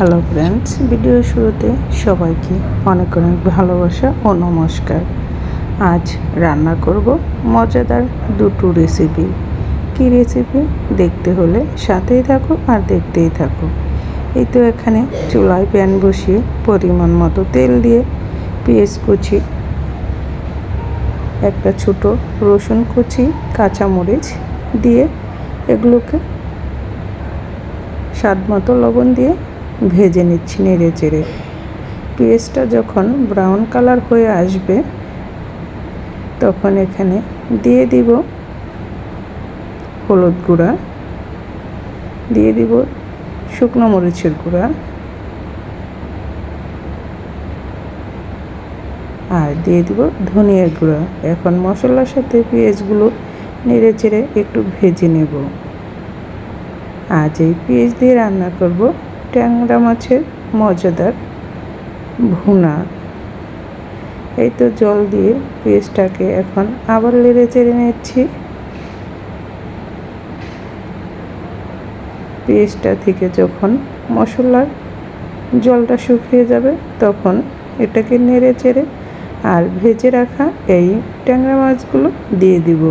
Hello friends video শুরুতে সবাইকে অনেক অনেক ভালোবাসা ও নমস্কার। আজ রান্না করব মজাদার দুটো রেসিপি কি রেসিপি দেখতে হলে সাথেই থাকো আর দেখতেই থাকো। এই তো এখানে চুলায় প্যান বসিয়ে পরিমাণ মতো তেল দিয়ে পেঁয়াজ কুচি, একটা ছোট রসুন কুচি, কাঁচামরিচ দিয়ে এগুলোকে স্বাদ মতো লবণ দিয়ে ভেজে নিচ্ছি নেড়ে চেড়ে। পেঁয়াজটা যখন ব্রাউন কালার হয়ে আসবে, তখন এখানে দিয়ে দিব হলুদ গুঁড়া, দিয়ে দিব শুকনো মরিচের গুঁড়া আর দিয়ে দিব ধনিয়ার গুঁড়া। এখন মশলার সাথে পেঁয়াজগুলো নেড়ে চেড়ে একটু ভেজে নেব। আজ এই পেঁয়াজ দিয়ে রান্না করব। ট্যাংরা মাছের মজাদার ভুনা। এই তো জল দিয়ে পেঁয়াজটাকে এখন আবার লেড়ে চেড়ে নিচ্ছি। পেঁয়াজটা থেকে যখন মশলার জলটা শুকিয়ে যাবে তখন এটাকে নেড়ে চেড়ে আর ভেজে রাখা এই ট্যাংরা মাছগুলো দিয়ে দিব।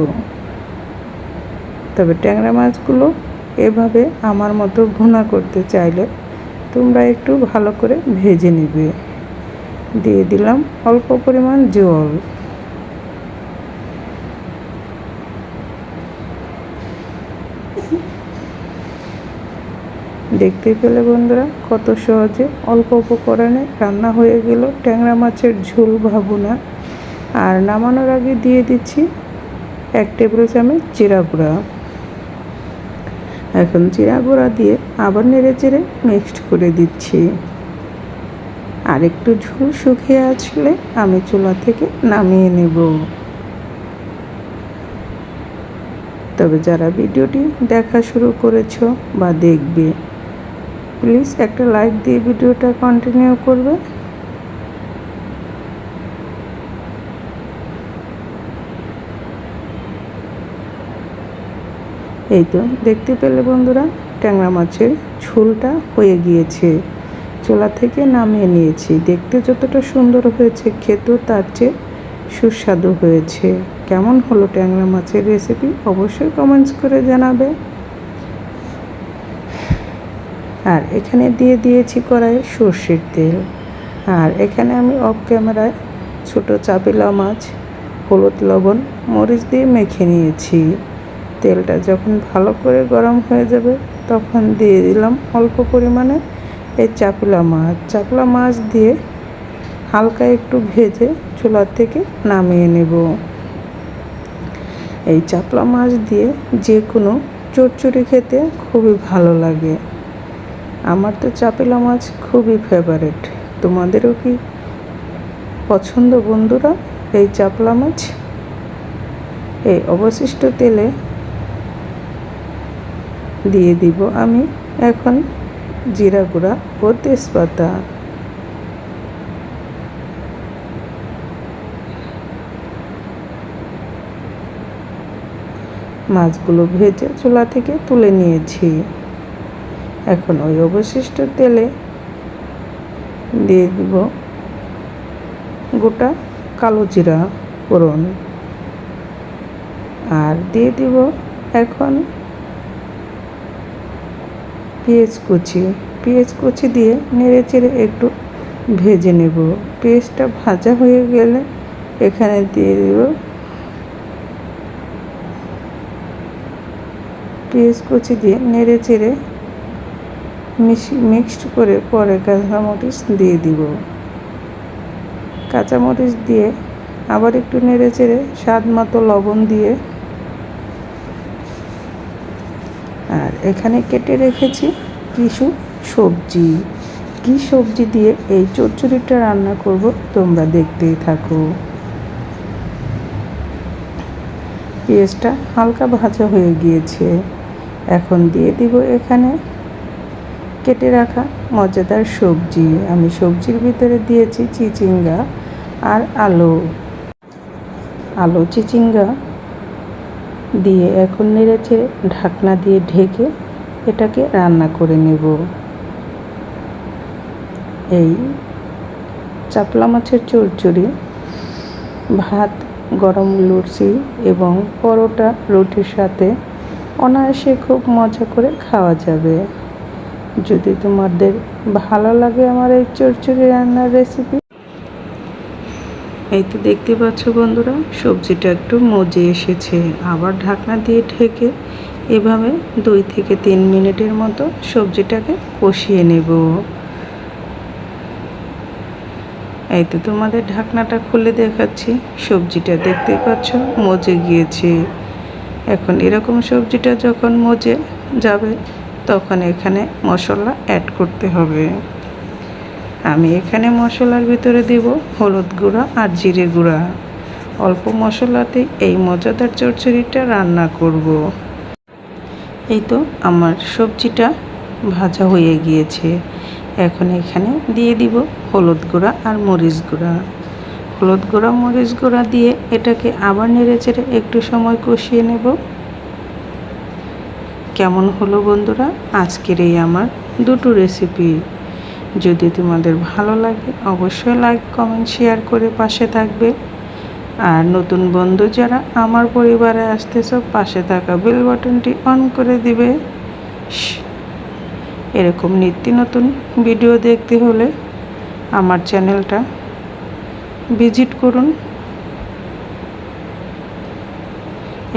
তবে ট্যাংরা মাছগুলো এভাবে আমার মতো ভুনা করতে চাইলে তোমরা একটু ভালো করে ভেজে নেবে। দিয়ে দিলাম অল্প পরিমাণ জল। দেখতে পেলে বন্ধুরা কত সহজে অল্প উপকরণে রান্না হয়ে গেল ট্যাংরা মাছের ঝোল ভাবুনা। আর নামানোর আগে দিয়ে দিচ্ছি এক টেবিল চামচ জিরা গুঁড়া। এখন জিরা গুঁড়া দিয়ে আবার নেড়ে চেড়ে মিক্সড করে দিচ্ছি। আর একটু ঝোল শুকিয়ে আসলে আমি চুলা থেকে নামিয়ে নেব। তবে যারা ভিডিওটি দেখা শুরু করেছ বা দেখবে প্লিজ একটা লাইক দিয়ে ভিডিওটা কন্টিনিউ করবে। এই তো, দেখতে পেলে বন্ধুরা, ট্যাংরা মাছের ঝোলটা হয়ে গিয়েছে। চোলা থেকে নামিয়ে নিয়েছি। দেখতে যতটা সুন্দর হয়েছে, খেতেও তার চেয়ে সুস্বাদু হয়েছে। কেমন হলো ট্যাংরা মাছের রেসিপি অবশ্যই কমেন্টস করে জানাবে। আর এখানে দিয়ে দিয়েছি কড়াইয়ে সর্ষের তেল। আর এখানে আমি অফ ক্যামেরায় ছোটো চাপিলা মাছ, হলুদ লবণ, মরিচ দিয়ে মেখে নিয়েছি। তেলটা যখন ভালো করে গরম হয়ে যাবে, তখন দিয়ে দিলাম অল্প পরিমাণে এই চাপলা মাছ। চাপলা মাছ দিয়ে হালকা একটু ভেজে চুলার থেকে নামিয়ে নেব। এই চাপলা মাছ দিয়ে যে কোনো চটচড়ি খেতে খুবই ভালো লাগে। আমার তো চাপলা মাছ খুবই ফেভারেট তোমাদেরও কি পছন্দ বন্ধুরা এই চাপলা মাছ? এই অবশিষ্ট তেলে দিয়ে দিব আমি এখন জিরা গুঁড়া ও তেজপাতা। মাছগুলো ভেজে চুলা থেকে তুলে নিয়েছি। এখন ওই অবশিষ্ট তেলে দিয়ে দিব গোটা কালো জিরা ফোড়ন। আর দিয়ে দিব এখন পেঁয়াজ কুচি। পেঁয়াজ কুচি দিয়ে নেড়ে চেড়ে একটু ভেজে নেব। পেঁয়াজটা ভাজা হয়ে গেলে এখানে দিয়ে দেব পেঁয়াজ কুচি দিয়ে নেড়ে চেড়ে মিক্সড করে পরে কাঁচামরিচ দিয়ে দিব। কাঁচামরিচ দিয়ে আবার একটু নেড়ে চেড়ে স্বাদ মতো লবণ দিয়ে আর এখানে কেটে রেখেছি কিছু সবজি। কি সবজি দিয়ে এই চচ্চড়িটা রান্না করব তোমরা দেখতেই থাকো। পেঁয়াজটা হালকা ভাজা হয়ে গিয়েছে। এখন দিয়ে দিব এখানে কেটে রাখা মজাদার সবজি। আমি সবজির ভিতরে দিয়েছি চিচিঙ্গা আর আলু। আলু, চিচিঙ্গা দিয়ে এখন নেড়েছে ঢাকনা দিয়ে ঢেকে এটাকে রান্না করে নেব। এই চাপলা মাছের চচ্চড়ি ভাত, গরম লুচি এবং পরোটা রুটির সাথে অনায়াসে খুব মজা করে খাওয়া যাবে। যদি তোমাদের ভালো লাগে আমার এই চচ্চড়ি রান্নার রেসিপি এই তো দেখতে পাচ্ছ বন্ধুরা, সবজিটা একটু মজে এসেছে। আবার ঢাকনা দিয়ে ঢেকে এভাবে দুই থেকে তিন মিনিটের মতো সবজিটাকে কষিয়ে নেব। এই তো তোমাদের ঢাকনাটা খুলে দেখাচ্ছি, সবজিটা দেখতে পাচ্ছ মজে গিয়েছে। এখন এরকম সবজিটা যখন মজে যাবে, তখন এখানে মশলা অ্যাড করতে হবে। আমি এখানে মশলার ভিতরে দেব হলুদ গুঁড়া আর জিরে গুঁড়া। অল্প মশলাতে এই মজাদার চচ্চড়িটা রান্না করব। এই তো আমার সবজিটা ভাজা হয়ে গিয়েছে। এখন এখানে দিয়ে দিব হলুদ গুঁড়া আর মরিচ গুঁড়া। হলুদ গুঁড়া, মরিচ গুঁড়া দিয়ে এটাকে আবার নেড়ে চেড়ে একটু সময় কষিয়ে নেব। কেমন হলো বন্ধুরা? আজকের এই আমার দুটো রেসিপি যদি তোমাদের ভালো লাগে, অবশ্যই লাইক কমেন্ট শেয়ার করে পাশে থাকবে। আর নতুন বন্ধু যারা আমার পরিবারে আসতেছ, পাশে থাকা বেল বাটনটি অন করে দিবে। এরকম নিত্য নতুন ভিডিও দেখতে হলে আমার চ্যানেলটা ভিজিট করুন।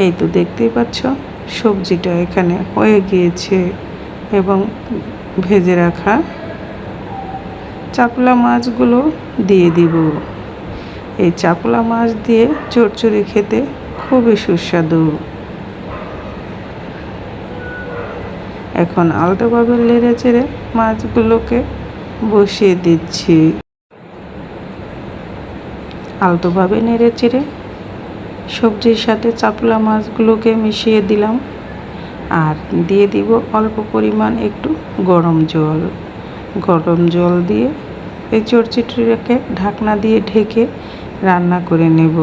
এই তো দেখতেই পাচ্ছ, সবজিটা এখানে হয়ে গিয়েছে এবং ভেজে রাখা। চাপলা মাছগুলো দিয়ে দিব। এই চাপলা মাছ দিয়ে চড়চড়ি খেতে খুবই সুস্বাদু। এখন আলতোভাবে লেড়ে চেড়ে মাছগুলোকে বসিয়ে দিচ্ছি। আলতোভাবে নেড়ে চেড়ে সবজির সাথে চাপলা মাছগুলোকে মিশিয়ে দিলাম আর দিয়ে দিব অল্প পরিমাণ একটু গরম জল। গরম জল দিয়ে এই চড়চিটিটাকে ঢাকনা দিয়ে ঢেকে রান্না করে নেব।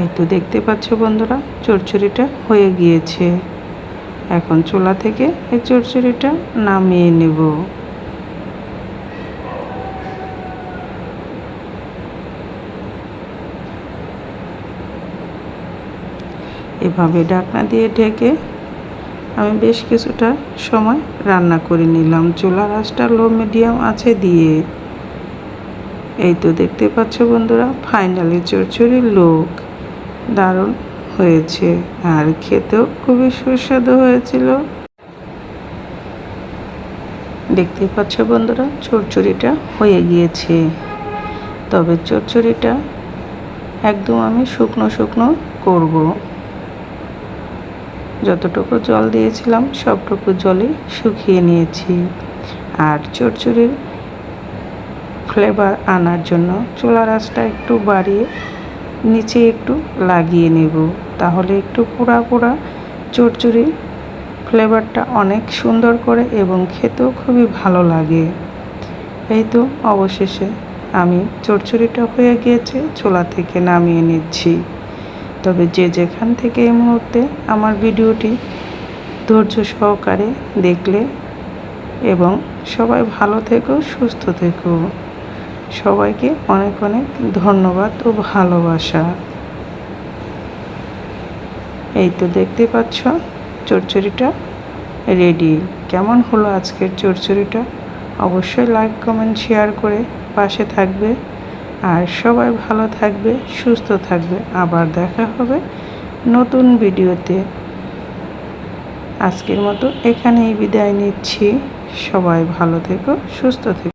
এই তো দেখতে পাচ্ছ বন্ধুরা চড়চড়িটা হয়ে গিয়েছে। এখন চুলা থেকে এই চড়চড়িটা নামিয়ে নেব। এভাবে ঢাকনা দিয়ে ঢেকে আমি বেশ কিছুটা সময় রান্না করে নিলাম। চুলার আঁচটা লো মিডিয়াম আছে দিয়ে। এই তো দেখতে পাচ্ছ বন্ধুরা, ফাইনালি চড়চড়ির লোক দারুণ হয়েছে আর খেতেও খুবই সুস্বাদু হয়েছিল। দেখতে পাচ্ছ বন্ধুরা চড়চড়িটা হয়ে গিয়েছে। তবে চড়চড়িটা একদম আমি শুকনো শুকনো করব। যতটুকু জল দিয়েছিলাম, সবটুকু জলে শুকিয়ে নিয়েছি। আর চড়চড়ির ফ্লেভার আনার জন্য চুলার আঁচটা একটু বাড়িয়ে নিচে একটু লাগিয়ে নেব, তাহলে একটু পোড়া পোড়া চড়চড়ি ফ্লেভারটা অনেক সুন্দর করে এবং খেতেও খুবই ভালো লাগে। এই তো অবশেষে আমি চড়চড়িটা হয়ে গিয়েছে, চোলা থেকে নামিয়ে নিচ্ছি। তবে যে যেখান থেকে এই মুহূর্তে আমার ভিডিওটি ধৈর্য সহকারে দেখলে এবং সবাই ভালো থেকো, সুস্থ থেকো। সবাইকে অনেক অনেক ধন্যবাদ ও ভালোবাসা। এই তো দেখতে পাচ্ছ চচ্চড়িটা রেডি। কেমন হলো আজকের চচ্চড়িটা অবশ্যই লাইক কমেন্ট শেয়ার করে পাশে থাকবে। আর সবাই ভালো থাকবে, সুস্থ থাকবে। আবার দেখা হবে নতুন ভিডিওতে। আজকের মতো এখানেই বিদায় নিচ্ছি। সবাই ভালো থেকো, সুস্থ থেকো।